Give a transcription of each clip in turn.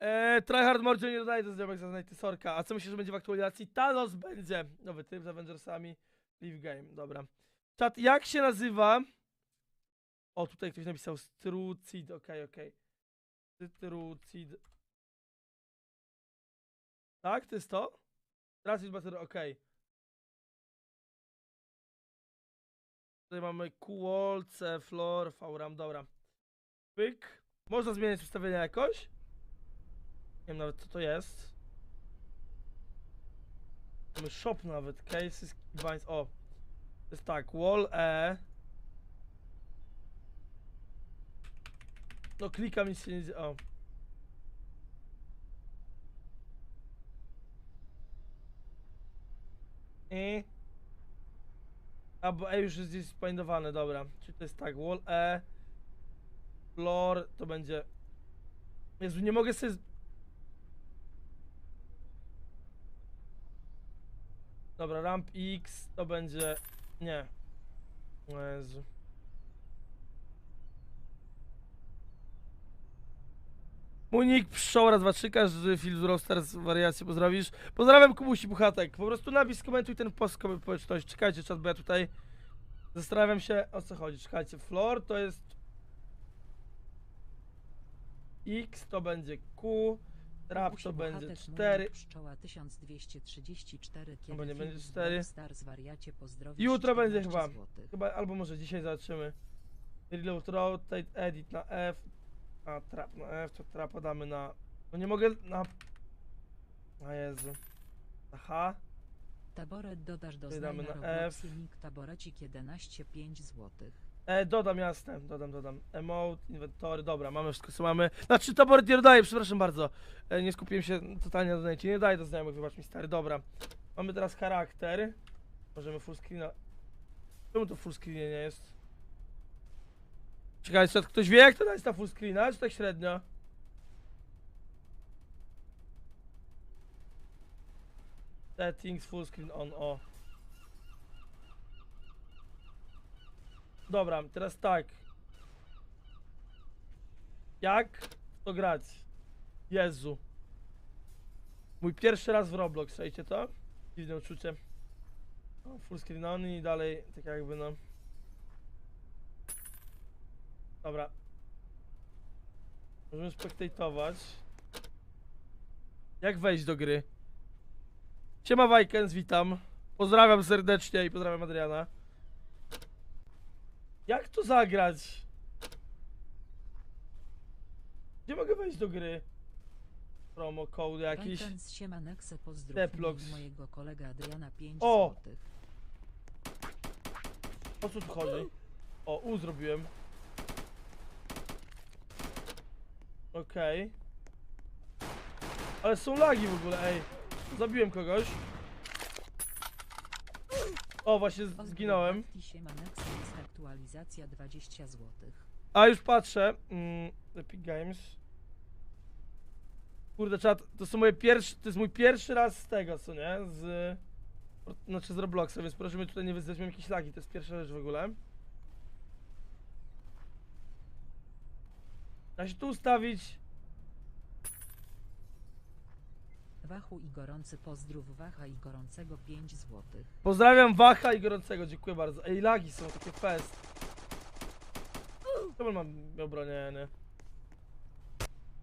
Eee, tryhard mordzie nie dodaje do zjebek za Nighty Sorka. A co myślisz, że będzie w aktualizacji? Thanos będzie. Nowy tryb z Avengersami. Live game, dobra. Czat, jak się nazywa? O, tutaj ktoś napisał Strucid, okej, okej. Strucid. Tak, to jest to? Strucid Battery, okej. Tutaj mamy QWall, C, Floor, VRAM, dobra. Pyk. Można zmieniać ustawienia jakoś? Nie wiem nawet co to jest. Mamy shop nawet, cases, keybinds, o. Jest tak, wall E. No klikam nic się nie o. I. A bo E już jest gdzieś spindowane, dobra. Czyli to jest tak, wall E. Floor to będzie. Jezu, nie mogę sobie. Dobra, ramp X to będzie. Nie. Jezu. Trzy, każdy film z Rockstars wariację pozdrowisz. Pozdrawiam Kubusi Puchatek. Po prostu napisz, komentuj ten post społeczności. Czekajcie, czat, bo ja tutaj zastanawiam się o co chodzi. Czekajcie, floor to jest X, to będzie Q, trap to będzie Bohatek, 4. Mój Pszczoła 1234 kiedy nie będzie film cztery. Star zwariacie pozdrowisz Jutro będzie 14 chyba. Chyba, albo może dzisiaj zobaczymy. Reload rotate, edit na F. A trap na F, to trapa damy na. No nie mogę na. A Jezu. Aha. Taboret dodasz do Tutaj znajoma damy na F. link taborecik 11 5 złotych. E, dodam jasne, dodam, dodam. Emote, inwentory, dobra, mamy wszystko co mamy. Znaczy taboret nie dodaję, przepraszam bardzo. E, nie skupiłem się totalnie na donajcie. Nie daję do znajomych, wybacz mi stary, dobra. Mamy teraz charakter. Możemy full screena. Czemu to full screenie nie jest? Czekajcie, czy ktoś wie jak to dać na full screena, czy tak średnio? Settings, full screen on, o. Dobra, teraz tak. Jak to grać? Jezu. Mój pierwszy raz w Roblox, słuchajcie to? Dziwne uczucie. Full screen on i dalej, tak jakby no. Dobra. Możemy spektatować. Jak wejść do gry? Siema Wajkens, witam. Pozdrawiam serdecznie i pozdrawiam Adriana. Jak to zagrać? Gdzie mogę wejść do gry? Promo code jakiś. Pozdrów Deplox. mówi mojego kolega Adriana 5 O! złotych. O co tu chodzi? O, U zrobiłem. Okej. Ale są lagi w ogóle, ej. Zabiłem kogoś. O, właśnie zginąłem. Aktualizacja 20 złotych. A już patrzę. Mm, Epic Games. Kurde, czat, to są moje pierwsze, to jest mój pierwszy raz z tego, co nie? Z... Znaczy z Robloxa, więc proszę mnie tutaj nie wyzywać, mam jakieś lagi, to jest pierwsza rzecz w ogóle. Da się tu ustawić. Wachu i gorący pozdrów Wacha i gorącego 5 złotych. Pozdrawiam Wacha i gorącego, dziękuję bardzo. Ej, lagi są takie fest. Czemu mam miał bronię, nie?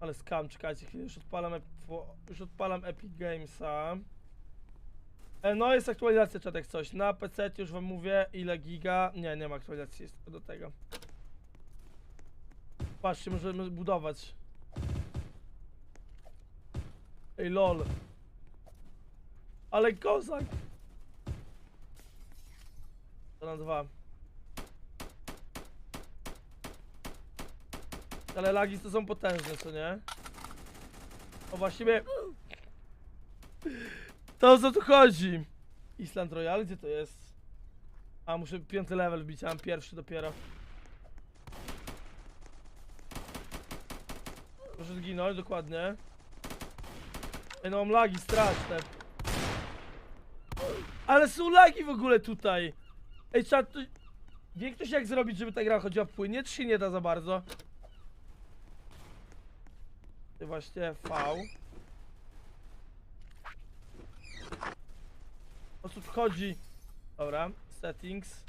Ale skam, czekajcie chwilę, już odpalam, już odpalam Epic Gamesa. E, no jest aktualizacja czatek coś. Na PC już wam mówię ile giga. Nie, nie ma aktualizacji, jest tylko do tego. Patrzcie, możemy budować. Ej lol. Ale kozak. To na dwa. Ale lagi to są potężne, co nie? O właściwie... To o co tu chodzi? Island Royale, gdzie to jest? A, muszę piąty level wbić, a mam pierwszy dopiero. Proszę zginąć, dokładnie. Ej, no mam lagi straszne. Ale są lagi w ogóle tutaj. Ej, trzeba tu... Wie ktoś jak zrobić, żeby ta gra chodziła płynnie, czy się nie da za bardzo? Właśnie V. O co tu chodzi? Dobra, settings.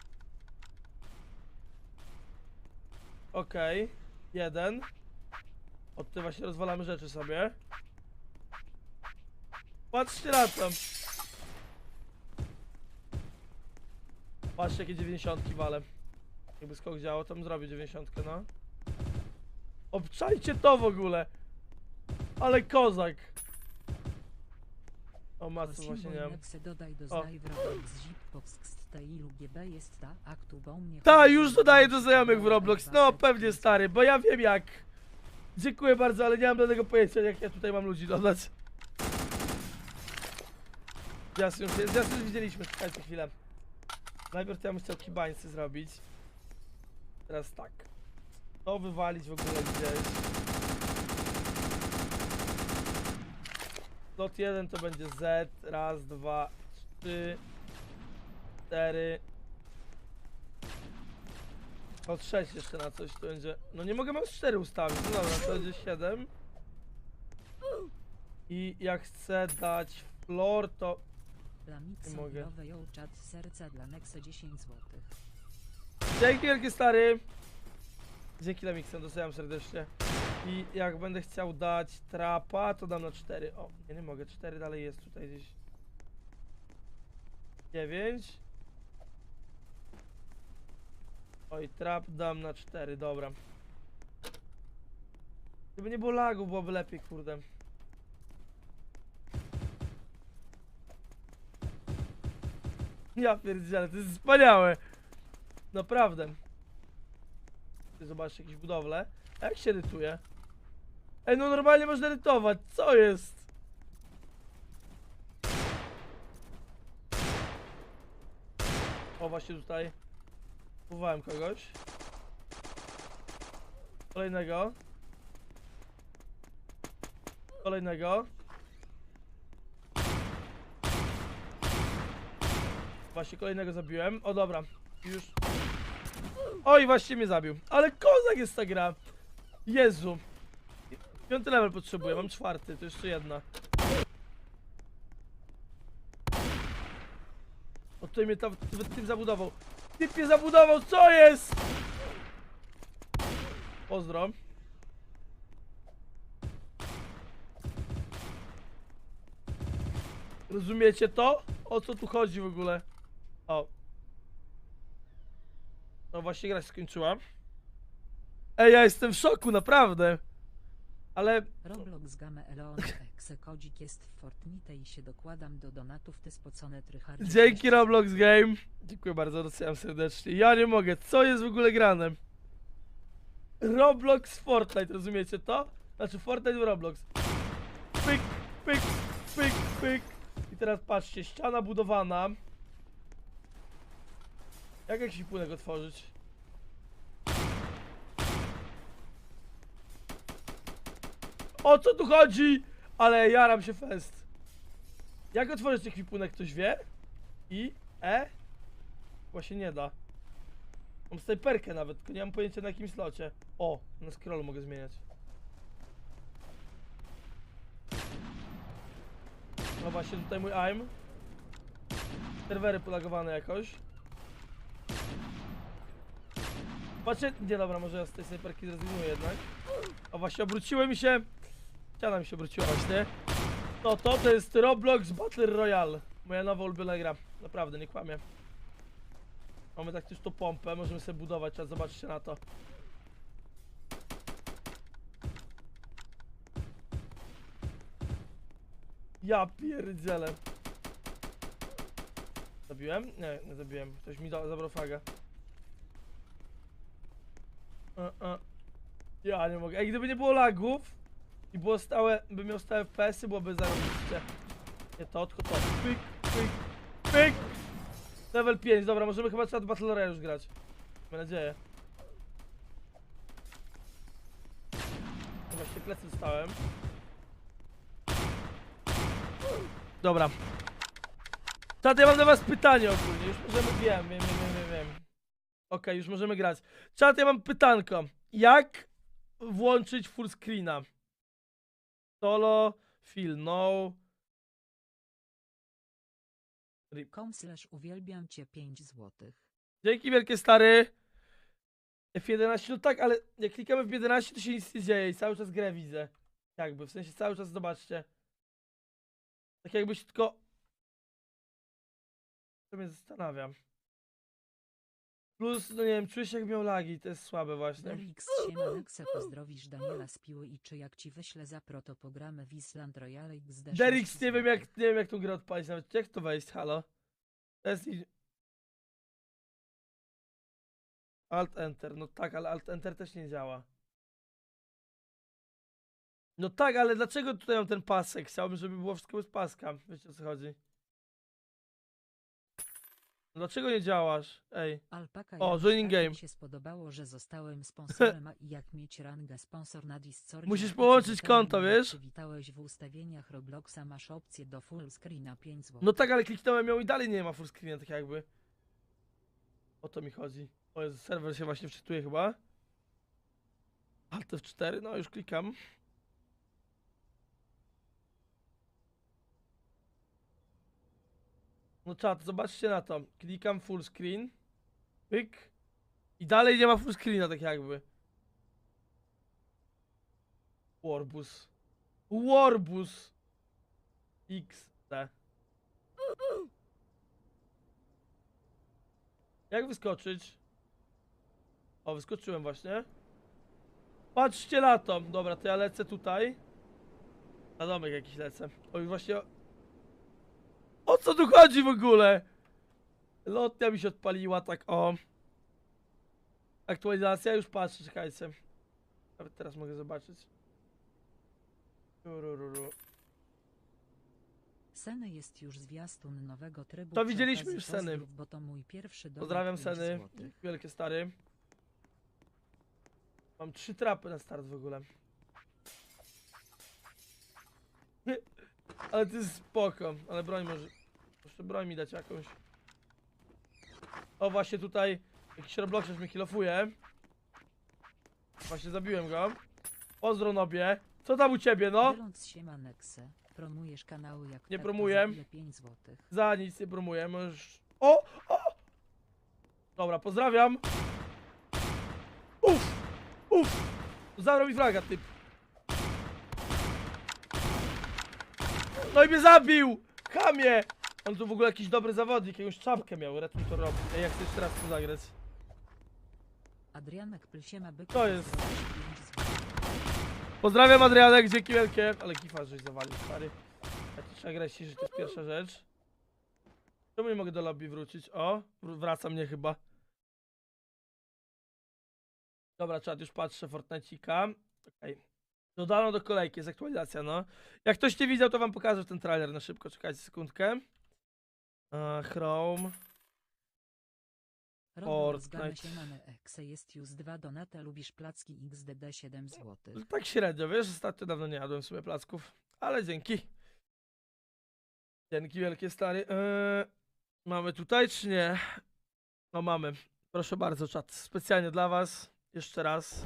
Okej, jeden. Od tym właśnie rozwalamy rzeczy sobie. Patrzcie na to. Patrzcie jakie 90 wale. Jakby skok działał, bym zrobił 90, no. Obczajcie to w ogóle. Ale kozak. O matce właśnie nie wiem. Dodaj do Ta, już dodaję do znajomych w Roblox. No pewnie stary, bo ja wiem jak. Dziękuję bardzo, ale nie mam żadnego pojęcia jak ja tutaj mam ludzi dodać. Jasne, już, jasne, już widzieliśmy, czekajcie chwilę. Najpierw to ja bym kibańcy zrobić. Teraz tak. To wywalić w ogóle gdzieś. Slot 1 to będzie Z. Raz, dwa, trzy, cztery. Slot 6 jeszcze na coś to będzie. No nie mogę mam 4 ustawić. No dobra, to będzie 7. I jak chcę dać floor, to Nie mogę. Ją czat serca dla Nexe 10 zł. Dzięki wielkie stary. Dzięki Lemixem, doceniam serdecznie. I jak będę chciał dać trapa, to dam na 4. O, nie, nie mogę, 4 dalej jest tutaj gdzieś. 9. Oj, trap dam na 4, dobra. Gdyby nie było lagu, byłoby lepiej, kurde. Ja pierdzielę, to jest wspaniałe. Naprawdę. Zobaczcie jakieś budowle. Jak się edytuje? Ej, no normalnie można edytować. Co jest? O, właśnie tutaj. Próbowałem kogoś. Kolejnego. Kolejnego. Właśnie kolejnego zabiłem. O dobra, już. Oj, właśnie mnie zabił. Ale kozak jest ta gra. Jezu. Piąty level potrzebuję, mam czwarty, to jeszcze jedna. O tutaj mnie tam w tym zabudował. Typ mnie zabudował, co jest? Pozdro. Rozumiecie to? O co tu chodzi w ogóle? O. No właśnie gra się skończyła. Ej, ja jestem w szoku, naprawdę. Ale Roblox game Eleon Exe kodzik jest w Fortnite i się dokładam do donatów ty spocone dzięki Roblox Game. Dziękuję bardzo, doceniam serdecznie. Ja nie mogę, co jest w ogóle grane? Roblox Fortnite, rozumiecie to? Znaczy Fortnite w Roblox. Pyk, pyk, pyk, pyk. I teraz patrzcie, ściana budowana. Jak jakiś płynek otworzyć? O co tu chodzi? Ale jaram się fest. Jak otworzyć ekwipunek, ktoś wie? I? E? Właśnie nie da. Mam snajperkę nawet, tylko nie mam pojęcia na jakim slocie. O, na scrollu mogę zmieniać. No właśnie tutaj mój aim. Serwery polagowane jakoś. Patrzcie, nie dobra, może ja z tej snajperki zrezygnuję jednak. O właśnie, obróciły mi się... Ściana mi się obróciła właśnie. To to, to jest Roblox Battle Royale. Moja nowa ulubiona gra. Naprawdę, nie kłamię. Mamy tak też tu pompę, możemy sobie budować, a zobaczcie na to. Ja pierdzielę. Zabiłem? Nie, nie zabiłem. Ktoś mi zabrał flagę. E, e. Ja nie mogę. Ej, gdyby nie było lagów i było stałe, by miał stałe FPS-y, byłoby zarobiście. Nie to, tylko to. Pyk, pyk, pyk! Level 5, dobra, możemy chyba trzeba Battle Royale już grać. Mam nadzieję. Właśnie plecy dostałem. Dobra. Czat, ja mam do was pytanie ogólnie, już możemy, wiem, wiem, wiem, wiem, wiem. Okej, już możemy grać. Czat, ja mam pytanko. Jak włączyć full screena? Solo, fill no. Com slash uwielbiam cię 5 złotych. Dzięki wielkie stary. F11, no tak, ale jak klikamy w 11 to się nic nie dzieje i cały czas grę widzę. Jakby, w sensie cały czas zobaczcie. Tak jakbyś tylko... To mnie zastanawiam. Plus, no nie wiem, czuję się jak miał lagi, to jest słabe właśnie. Derix Siemanekse pozdrowisz Daniela z Piły i czy jak ci wyślę za proto pogramy w Island Royale XD Derix, nie wiem jak, nie wiem jak tą grę odpalić nawet. Jak to wejść, halo? To jest... i- Alt Enter, no tak, ale Alt Enter też nie działa. No tak, ale dlaczego tutaj mam ten pasek? Chciałbym, żeby było wszystko bez paska. Wiecie o co chodzi? Dlaczego nie działasz? Ej. Alpaka O, joining tak mi game. się spodobało, że zostałem sponsorem, a jak mieć rangę sponsor na Discordzie. Musisz połączyć konto, wiesz? Przywitałeś w ustawieniach Robloxa, masz opcję do full screena 5 zł. No tak, ale kliknąłem ją i dalej nie ma full screena, tak jakby. O to mi chodzi. O serwer się właśnie wczytuje chyba. Alt F4, no już klikam. No czat, zobaczcie na to. Klikam full screen. Pyk. I dalej nie ma full screena, tak jakby. Warbus. Warbus. XD. Jak wyskoczyć? O, wyskoczyłem właśnie. Patrzcie na to. Dobra, to ja lecę tutaj. Na domek jakiś lecę. O, już właśnie... Co tu chodzi w ogóle? Lotnia mi się odpaliła, tak o. Aktualizacja, już patrzę, czekajcie. Nawet teraz mogę zobaczyć. Turururu. Seny jest już zwiastun nowego trybu. To widzieliśmy już Seny. Bo to mój pierwszy Pozdrawiam 5 Seny. Wielkie stary. Mam trzy trapy na start w ogóle. Ale to jest spoko. Ale broń może... Jeszcze broń mi dać jakąś. O właśnie tutaj jakiś Roblox mnie kilofuje. Właśnie zabiłem go. Pozdro nobie. Co tam u ciebie no? Promujesz kanały jak Nie tak, to promuję. za ile 5 złotych. Za nic nie promuję, możesz... O! O! Dobra, pozdrawiam. Uff! Uff! Zabrał mi fraga, typ. No i mnie zabił! Chamie! On tu w ogóle jakiś dobry zawodnik, jakąś czapkę miał, Retun to robi. Ej, jak chcesz jeszcze raz tu zagrać? Adrianek Plsiema byk. To jest- pozdrowisz 5 złotych. Pozdrawiam Adrianek, dzięki wielkie. Ale kifa, żeś zawalił, stary. Jakiś agresji, że to jest pierwsza rzecz. Czemu nie mogę do lobby wrócić? O, wr- wraca mnie chyba. Dobra, czat, już patrzę, Fortnite'ika. Okej. Dodano do kolejki, jest aktualizacja, no. Jak ktoś nie widział, to wam pokażę ten trailer na szybko, czekajcie sekundkę. E, Chrome. Robert Fortnite. Siemane Exe jest już 2 donata, lubisz placki XDD 7 złotych. Tak średnio, wiesz, ostatnio dawno nie jadłem w sumie placków, ale dzięki. Dzięki wielkie stary. Eee, mamy tutaj czy nie? No mamy. Proszę bardzo, czat. Specjalnie dla was. Jeszcze raz.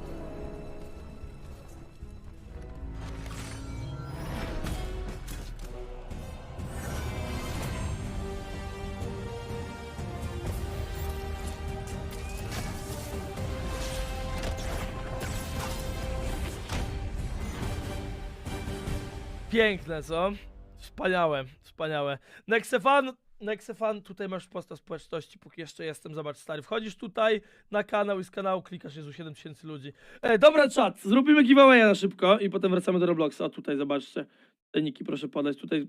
Piękne, co? Wspaniałe, wspaniałe. Nexefan, Nexefan, tutaj masz posta społeczności, póki jeszcze jestem, zobacz stary. Wchodzisz tutaj na kanał i z kanału klikasz, jest u 7000 ludzi. E, dobra czat, zrobimy giveawaya na szybko i potem wracamy do Robloxa. O, tutaj zobaczcie, Teniki, proszę podać, tutaj...